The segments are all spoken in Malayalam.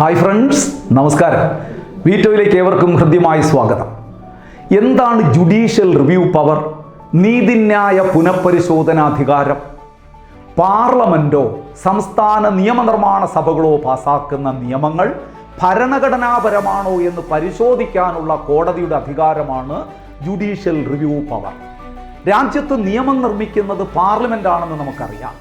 ഹായ് ഫ്രണ്ട്സ് നമസ്കാരം. വീറ്റോയിലേക്ക് ഏവർക്കും ഹൃദ്യമായ സ്വാഗതം. എന്താണ് ജുഡീഷ്യൽ റിവ്യൂ പവർ നീതിന്യായ പുനഃപരിശോധനാധികാരം. പാർലമെന്റോ സംസ്ഥാന നിയമനിർമ്മാണ സഭകളോ പാസാക്കുന്ന നിയമങ്ങൾ ഭരണഘടനാപരമാണോ എന്ന് പരിശോധിക്കാനുള്ള കോടതിയുടെ അധികാരമാണ് ജുഡീഷ്യൽ റിവ്യൂ പവർ രാജ്യത്ത് നിയമം നിർമ്മിക്കുന്നത് പാർലമെന്റ് ആണെന്ന് നമുക്കറിയാം.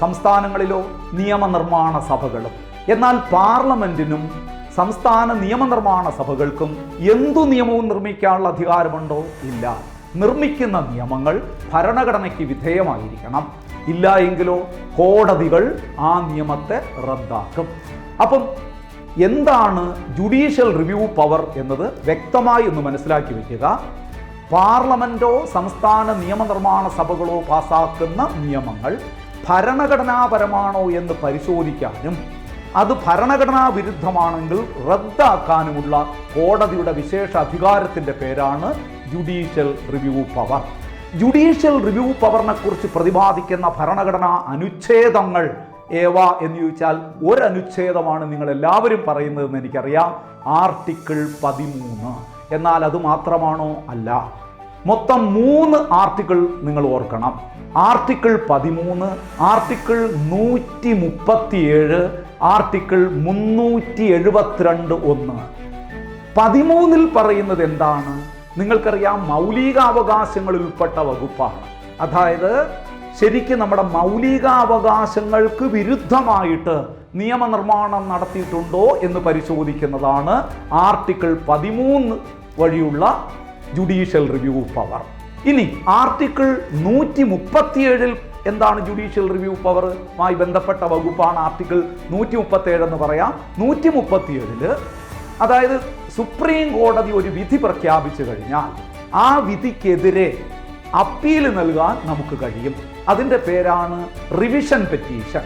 സംസ്ഥാനങ്ങളിലോ നിയമനിർമ്മാണ സഭകളും എന്നാൽ പാർലമെന്റിനും സംസ്ഥാന നിയമനിർമ്മാണ സഭകൾക്കും എന്തു നിയമവും നിർമ്മിക്കാനുള്ള അധികാരമുണ്ടോ? ഇല്ല. നിർമ്മിക്കുന്ന നിയമങ്ങൾ ഭരണഘടനയ്ക്ക് വിധേയമായിരിക്കണം. ഇല്ല എങ്കിലോ കോടതികൾ ആ നിയമത്തെ റദ്ദാക്കും. അപ്പം എന്താണ് ജുഡീഷ്യൽ റിവ്യൂ പവർ എന്നത് വ്യക്തമായി ഒന്ന് മനസ്സിലാക്കി വയ്ക്കുക പാർലമെന്റോ സംസ്ഥാന നിയമനിർമ്മാണ സഭകളോ പാസാക്കുന്ന നിയമങ്ങൾ ഭരണഘടനാപരമാണോ എന്ന് പരിശോധിക്കാനും അത് ഭരണഘടനാ വിരുദ്ധമാണെങ്കിൽ റദ്ദാക്കാനുമുള്ള കോടതിയുടെ വിശേഷ അധികാരത്തിന്റെ പേരാണ് judicial review power judicial review പവറിനെക്കുറിച്ച് പ്രതിപാദിക്കുന്ന ഭരണഘടനാ അനുച്ഛേദങ്ങൾ ഏവ എന്ന് ചോദിച്ചാൽ ഒരു അനുച്ഛേദമാണ് നിങ്ങൾ എല്ലാവരും പറയുന്നതെന്ന് എനിക്കറിയാം. ആർട്ടിക്കിൾ പതിമൂന്ന്. എന്നാൽ അത് മാത്രമാണോ? അല്ല. മൊത്തം മൂന്ന് ആർട്ടിക്കിൾ നിങ്ങൾ ഓർക്കണം. ആർട്ടിക്കിൾ പതിമൂന്ന് ആർട്ടിക്കിൾ നൂറ്റി മുപ്പത്തിയേഴ് ആർട്ടിക്കിൾ മുന്നൂറ്റി എഴുപത്തിരണ്ട് ഒന്ന്. പതിമൂന്നിൽ പറയുന്നത് എന്താണ്? നിങ്ങൾക്കറിയാം മൗലികാവകാശങ്ങളിൽ ഉൾപ്പെട്ട വകുപ്പാണ്. അതായത് ശരിക്കും നമ്മുടെ മൗലികാവകാശങ്ങൾക്ക് വിരുദ്ധമായിട്ട് നിയമനിർമ്മാണം നടത്തിയിട്ടുണ്ടോ എന്ന് പരിശോധിക്കുന്നതാണ് ആർട്ടിക്കിൾ പതിമൂന്ന് വഴിയുള്ള ജുഡീഷ്യൽ റിവ്യൂ പവർ. ഇനി ആർട്ടിക്കിൾ നൂറ്റി മുപ്പത്തിയേഴിൽ എന്താണ് ജുഡീഷ്യൽ റിവ്യൂ പവറുമായി ബന്ധപ്പെട്ട വകുപ്പാണ് ആർട്ടിക്കിൾ നൂറ്റി മുപ്പത്തിയേഴ് എന്ന് പറയാം. നൂറ്റി മുപ്പത്തിയേഴിൽ അതായത് സുപ്രീം കോടതി ഒരു വിധി പ്രഖ്യാപിച്ചു കഴിഞ്ഞാൽ ആ വിധിക്കെതിരെ അപ്പീൽ നൽകാൻ നമുക്ക് കഴിയും. അതിന്റെ പേരാണ് റിവിഷൻ പെറ്റീഷൻ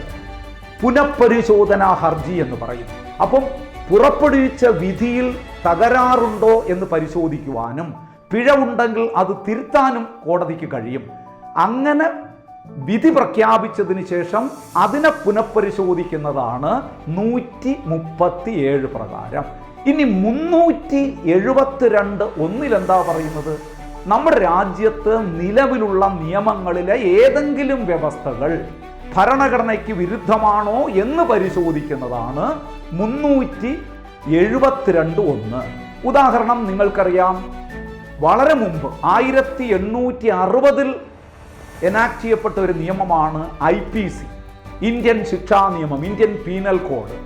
പുനഃപരിശോധനാ ഹർജി എന്ന് പറയും. അപ്പം പുറപ്പെടുവിച്ച വിധിയിൽ തകരാറുണ്ടോ എന്ന് പരിശോധിക്കുവാനും പിഴവുണ്ടെങ്കിൽ അത് തിരുത്താനും കോടതിക്ക് കഴിയും. അങ്ങനെ വിധി പ്രഖ്യാപിച്ചതിന് ശേഷം അതിനെ പുനഃപരിശോധിക്കുന്നതാണ് നൂറ്റി മുപ്പത്തി ഏഴ് പ്രകാരം. ഇനി മുന്നൂറ്റി എഴുപത്തിരണ്ട് ഒന്നിലെന്താ പറയുന്നത്? നമ്മുടെ രാജ്യത്ത് നിലവിലുള്ള നിയമങ്ങളിലെ ഏതെങ്കിലും വ്യവസ്ഥകൾ ഭരണഘടനയ്ക്ക് വിരുദ്ധമാണോ എന്ന് പരിശോധിക്കുന്നതാണ് മുന്നൂറ്റി എഴുപത്തിരണ്ട് ഒന്ന്. ഉദാഹരണം നിങ്ങൾക്കറിയാം. വളരെ മുമ്പ് ആയിരത്തി എണ്ണൂറ്റി അറുപതിൽ എനാക്ട് ചെയ്യപ്പെട്ട ഒരു നിയമമാണ് ഐ പി സി ഇന്ത്യൻ ശിക്ഷാ നിയമം ഇന്ത്യൻ പീനൽ കോഡ്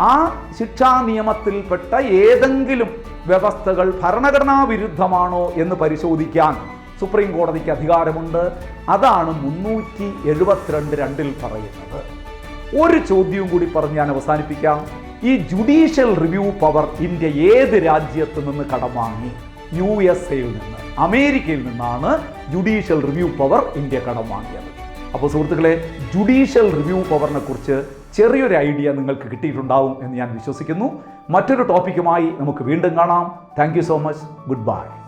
ആ ശിക്ഷാ നിയമത്തിൽപ്പെട്ട ഏതെങ്കിലും വ്യവസ്ഥകൾ ഭരണഘടനാ വിരുദ്ധമാണോ എന്ന് പരിശോധിക്കാൻ സുപ്രീം കോടതിക്ക് അധികാരമുണ്ട്. അതാണ് മുന്നൂറ്റി എഴുപത്തിരണ്ട് രണ്ടിൽ പറയുന്നത്. ഒരു ചോദ്യവും കൂടി പറഞ്ഞ് ഞാൻ അവസാനിപ്പിക്കാം. ഈ ജുഡീഷ്യൽ റിവ്യൂ പവർ ഇന്ത്യ ഏത് രാജ്യത്ത് നിന്ന് കടം വാങ്ങി? യു എസ് എയിൽ നിന്ന് അമേരിക്കയിൽ നിന്നാണ് ജുഡീഷ്യൽ റിവ്യൂ പവർ ഇന്ത്യ കടം വാങ്ങിയത്. അപ്പോൾ സുഹൃത്തുക്കളെ ജുഡീഷ്യൽ റിവ്യൂ പവറിനെ കുറിച്ച് ചെറിയൊരു ഐഡിയ നിങ്ങൾക്ക് കിട്ടിയിട്ടുണ്ടാവും എന്ന് ഞാൻ വിശ്വസിക്കുന്നു. മറ്റൊരു ടോപ്പിക്കുമായി നമുക്ക് വീണ്ടും കാണാം. Thank so much. Good bye.